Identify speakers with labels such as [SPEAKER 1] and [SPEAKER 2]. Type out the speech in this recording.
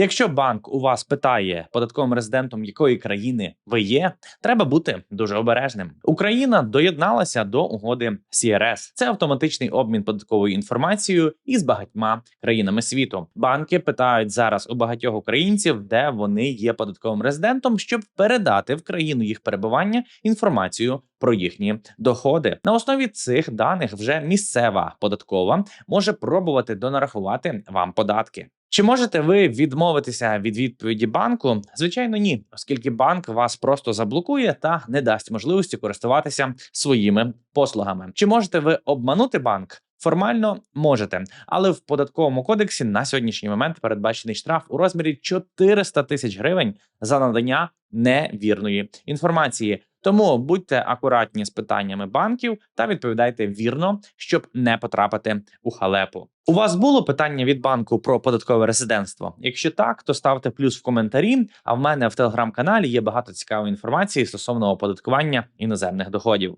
[SPEAKER 1] Якщо банк у вас питає податковим резидентом, якої країни ви є, треба бути дуже обережним. Україна доєдналася до угоди CRS. Це автоматичний обмін податковою інформацією із багатьма країнами світу. Банки питають зараз у багатьох українців, де вони є податковим резидентом, щоб передати в країну їх перебування інформацію про їхні доходи. На основі цих даних вже місцева податкова може пробувати донарахувати вам податки. Чи можете ви відмовитися від відповіді банку? Звичайно, ні, оскільки банк вас просто заблокує та не дасть можливості користуватися своїми послугами. Чи можете ви обманути банк? Формально можете, але в податковому кодексі на сьогоднішній момент передбачений штраф у розмірі 400 тисяч гривень за надання невірної інформації. Тому будьте акуратні з питаннями банків та відповідайте вірно, щоб не потрапити у халепу. У вас було питання від банку про податкове резидентство? Якщо так, то ставте плюс в коментарі. А в мене в телеграм-каналі є багато цікавої інформації стосовно оподаткування іноземних доходів.